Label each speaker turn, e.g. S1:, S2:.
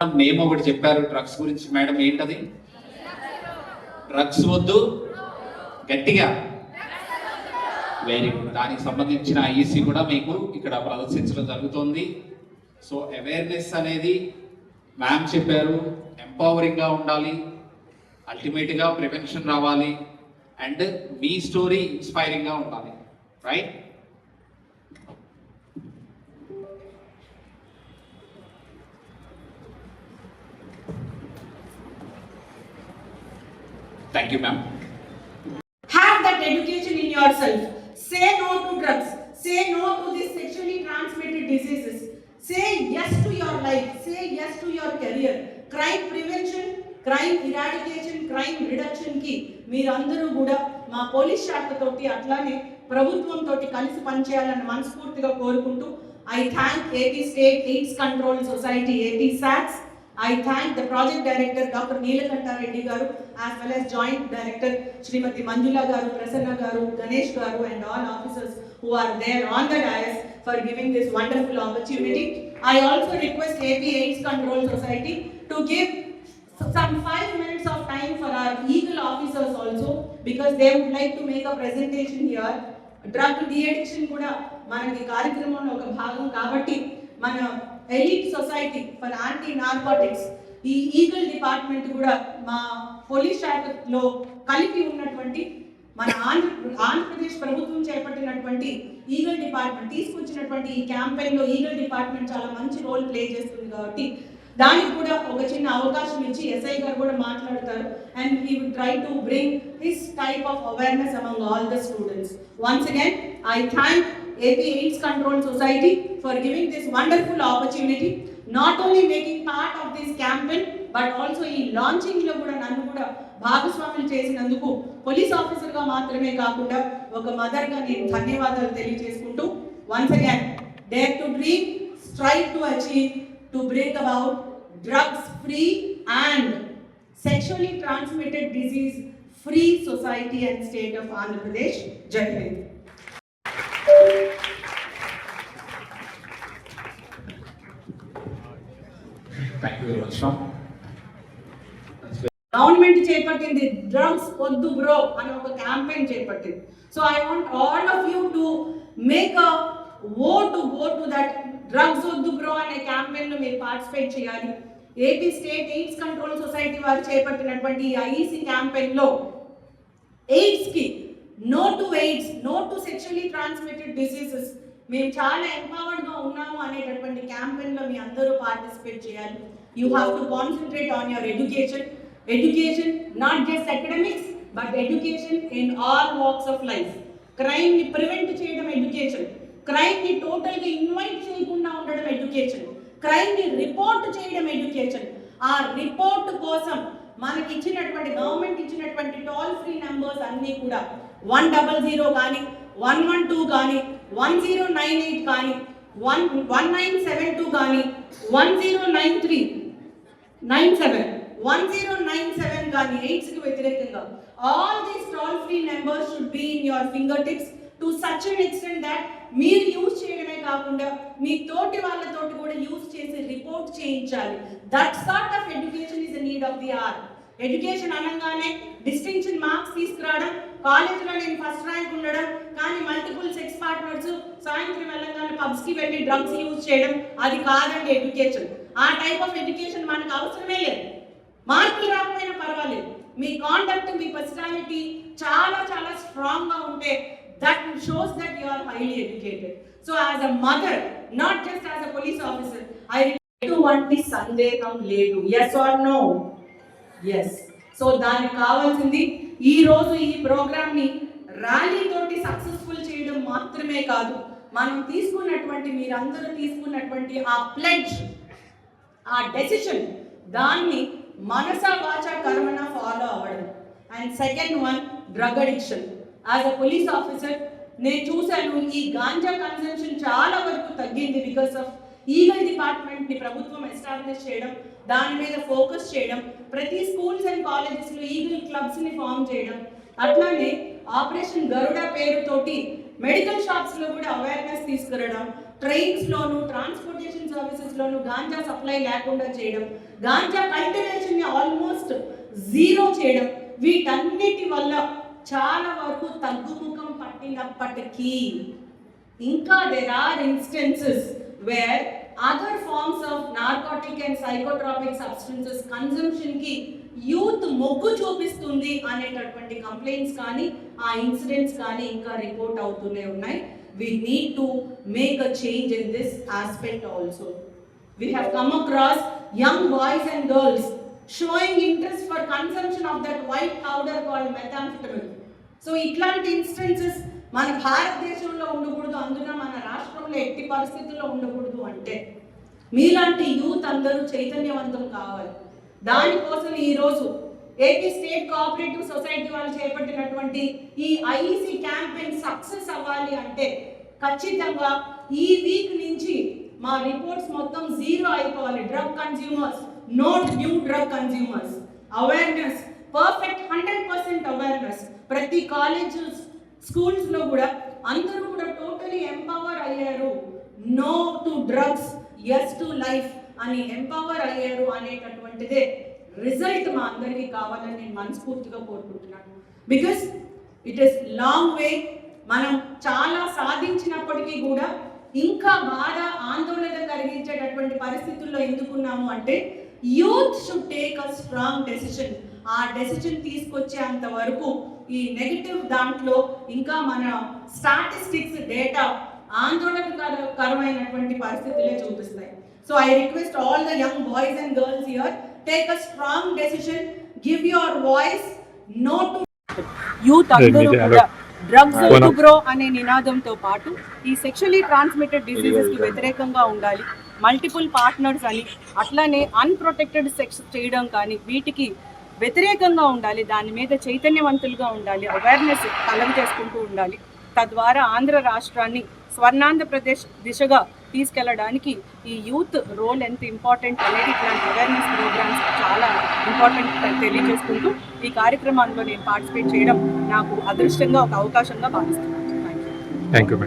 S1: Name ఒకటి చెప్పారు drugs గురించి. మేడం ఏంటది? డ్రగ్స్ వద్దు. గట్టిగా. వెరీ గుడ్ దానికి సంబంధించిన ఈసీ కూడా మీకు ఇక్కడ ప్రదర్శించడం జరుగుతుంది. సో అవేర్నెస్ అనేది మ్యామ్ చెప్పారు ఎంపవరింగ్గా ఉండాలి అల్టిమేట్గా ప్రివెన్షన్ రావాలి అండ్ మీ స్టోరీ ఇన్స్పైరింగ్గా ఉండాలి. Right thank you ma'am
S2: have that education in yourself say no to drugs say no to this sexually transmitted diseases say yes to your life say yes to your career crime prevention crime eradication crime రిడక్షన్కి మీరందరూ కూడా మా police శాఖ తోటి అట్లానే ప్రభుత్వం తోటి కలిసి పనిచేయాలని మనస్ఫూర్తిగా కోరుకుంటూ I thank AP state AIDS control society AP SATS I thank the project director Dr. Neelakanta Reddy garu as well as joint director Srimati Manjula garu, Prasanna garu, Ganesh garu and all officers who are there on the dais for giving this wonderful opportunity. I also request AP AIDS Control Society to give some five minutes of time for our eagle officers also because they would like to make a presentation here. Drug deaddiction కూడా మనకి కార్యక్రమంలో ఒక భాగం కాబట్టి మన elite society for anti narcotics ఈ eagle department కూడా మా పోలీస్ శాఖలో కలిపి ఉన్నటువంటి మన ఆంధ్ర ఆంధ్రప్రదేశ్ ప్రభుత్వం చేపట్టినటువంటి ఈగల్ డిపార్ట్మెంట్ తీసుకొచ్చినటువంటి ఈ క్యాంపెయిన్లో ఈగల్ డిపార్ట్మెంట్ చాలా మంచి రోల్ ప్లే చేస్తుంది కాబట్టి దానికి కూడా ఒక చిన్న అవకాశం ఇచ్చి ఎస్ఐ గారు కూడా మాట్లాడతారు. And he would try to bring this type of awareness among all the students once again I thank AP AIDS control society for giving this wonderful opportunity not only making part of this campaign but also ఈ లాంచింగ్లో కూడా నన్ను కూడా భాగస్వాములు చేసినందుకు police ఆఫీసర్గా మాత్రమే కాకుండా ఒక మదర్గా నేను ధన్యవాదాలు తెలియజేసుకుంటూ once again dare to dream strike to achieve to break about drugs free and sexually transmitted disease free society and state of Andhra Pradesh Pradesh. Government చేపట్టింది డ్రగ్స్ వద్దు బ్రో అని ఒక క్యాంపెయిన్ చేపట్టింది. So I want all of you to make a oh to go to that drugs వద్దు bro అనే క్యాంపెయిన్లో మీరు participate చేయాలి. AP state AIDS control society వారు చేపట్టినటువంటి ఈ IEC క్యాంపెయిన్లో ఎయిడ్స్కి no to AIDS no to sexually transmitted diseases మేము చాలా ఎంపవర్డ్గా ఉన్నాము అనేటటువంటి క్యాంపెయిన్లో మీ అందరూ పార్టిసిపేట్ చేయాలి. You have to concentrate on your education education not just academics but education in all walks of life క్రైమ్ని ప్రివెంట్ చేయడం ఎడ్యుకేషన్ క్రైమ్ని టోటల్గా ఇన్వైట్ చేయకుండా ఉండడం ఎడ్యుకేషన్ క్రైమ్ని రిపోర్ట్ చేయడం ఎడ్యుకేషన్ ఆ రిపోర్ట్ కోసం మనకి ఇచ్చినటువంటి గవర్నమెంట్ ఇచ్చినటువంటి టోల్ ఫ్రీ నెంబర్స్ అన్నీ కూడా వన్ డబల్ జీరో కానీ వన్ వన్ టూ కానీ వన్ జీరో నైన్ ఎయిట్ కానీ one one nine seven two కానీ one zero nine three nine seven. One zero nine seven కానీ ఎయిట్స్కి వ్యతిరేకంగా all these toll free numbers should be in your finger tips to such an extent that మీరు use చేయడమే కాకుండా మీ తోటి వాళ్ళతోటి కూడా యూజ్ చేసి రిపోర్ట్ చేయించాలి. That sort of education is need of the hour education అనగానే డిస్టింక్షన్ మార్క్స్ తీసుకురావడం కాలేజీలో నేను ఫస్ట్ ర్యాంక్ ఉండడం కానీ మల్టిపుల్ సెక్స్ పార్ట్నర్స్ సాయంత్రం వెళ్ళగానే పబ్స్కి వెళ్ళి డ్రగ్స్ యూజ్ చేయడం అది కాదండి ఎడ్యుకేషన్ ఆ టైప్ ఆఫ్ ఎడ్యుకేషన్ మనకు అవసరమే లేదు. మార్కులు రాకపోయినా పర్వాలేదు. మీ కాండక్ట్ మీ పర్సనాలిటీ చాలా చాలా స్ట్రాంగ్గా ఉంటే that shows that you are highly educated so as a mother not just as a police officer I ఎటువంటి సందేహం లేదు. Yes or no yes so దానికి కావాల్సింది ఈ రోజు ఈ ప్రోగ్రామ్ని ర్యాలీతోటి సక్సెస్ఫుల్ చేయడం మాత్రమే కాదు. మనం తీసుకున్నటువంటి మీరందరూ తీసుకున్నటువంటి ఆ ప్లెడ్జ్ ఆ డెసిషన్ దాన్ని మనస వాచ కర్మన ఫాలో అవ్వడం. And second one drug addiction as a police officer నేను చూశాను ఈ గాంజా కన్సంప్షన్ చాలా వరకు తగ్గింది బికాస్ ఆఫ్ ఈగల్ డిపార్ట్మెంట్ని ప్రభుత్వం ఎస్టాబ్లిష్ చేయడం దాని మీద ఫోకస్ చేయడం ప్రతి స్కూల్స్ అండ్ కాలేజెస్లో ఈగల్ క్లబ్స్ని ఫామ్ చేయడం. అట్లానే ఆపరేషన్ గరుడ పేరుతోటి మెడికల్ షాప్స్లో కూడా అవేర్నెస్ తీసుకురావడం ట్రైన్స్ లోను ట్రాన్స్పోర్టేషన్ సర్వీసెస్ లోను గాంజా సప్లై లేకుండా చేయడం గాంజా కల్టివేషన్ని ఆల్మోస్ట్ జీరో చేయడం. వీటన్నిటి వల్ల చాలా వరకు తగ్గుముఖం పట్టినప్పటికీ ఇంకా there are instances where other forms of narcotic and psychotropic substances consumption కి యూత్ మొగ్గు చూపిస్తుంది అనేటటువంటి కంప్లైంట్స్ కానీ ఆ ఇన్సిడెంట్స్ కానీ ఇంకా రిపోర్ట్ అవుతూనే ఉన్నాయి we need to make a change in this aspect also we have come across young boys and girls showing interest for consumption of that white powder called methamphetamine. So ఇట్లాంటి instances మన భారతదేశంలో ఉండకూడదు అందున మన రాష్ట్రంలో ఎట్టి పరిస్థితుల్లో ఉండకూడదు అంటే మీలాంటి యూత్ అందరూ చైతన్యవంతం కావాలి. దానికోసం ఈరోజు ఏపీ స్టేట్ కోఆపరేటివ్ సొసైటీ వాళ్ళు చేపట్టినటువంటి ఈ ఐఈసీ క్యాంపెయిన్ సక్సెస్ అవ్వాలి అంటే ఖచ్చితంగా ఈ వీక్ నుంచి మా రిపోర్ట్స్ మొత్తం జీరో అయిపోవాలి. Drug consumers not new drug consumers awareness perfect hundred percent awareness ప్రతి కాలేజెస్ స్కూల్స్లో కూడా అందరూ కూడా టోటలీ ఎంపవర్ అయ్యారు. No to drugs yes to life అని ఎంపవర్ అయ్యారు అనేటటువంటిదే రిజల్ట్ మా అందరికీ కావాలని నేను మనస్ఫూర్తిగా కోరుకుంటున్నాను. Because it is long way మనం చాలా సాధించినప్పటికీ కూడా ఇంకా బాధ ఆందోళన కలిగించేటటువంటి పరిస్థితుల్లో ఎందుకున్నాము అంటే youth should take a strong decision ఆ డెసిషన్ తీసుకొచ్చేంత వరకు ఈ నెగిటివ్ దాంట్లో ఇంకా మన స్టాటిస్టిక్స్ డేటా ఆందోళనకరమైనటువంటి పరిస్థితులే చూపిస్తాయి. So I request all the young boys and girls here take a strong decision give your voice no to youth అందరూ కూడా డ్రగ్స్
S3: అవునా.
S2: బ్రో అనే నినాదంతో పాటు ఈ సెక్షువలీ ట్రాన్స్మిటెడ్ డిసీజెస్కి వ్యతిరేకంగా ఉండాలి. మల్టిపుల్ పార్ట్నర్స్ అని అట్లానే అన్ప్రొటెక్టెడ్ సెక్స్ చేయడం కానీ వీటికి వ్యతిరేకంగా ఉండాలి దాని మీద చైతన్యవంతులుగా ఉండాలి అవేర్నెస్ కలగ చేసుకుంటూ ఉండాలి. తద్వారా ఆంధ్ర రాష్ట్రాన్ని స్వర్ణాంధ్రప్రదేశ్ దిశగా తీసుకెళ్ళడానికి ఈ యూత్ రోల్ ఎంత ఇంపార్టెంట్ అనేది ఇట్లాంటి అవేర్నెస్ ప్రోగ్రామ్స్ చాలా ఇంపార్టెంట్ తెలియజేసుకుంటూ ఈ కార్యక్రమాల్లో నేను పార్టిసిపేట్ చేయడం నాకు అదృష్టంగా ఒక అవకాశంగా భావిస్తున్నాను. Thank you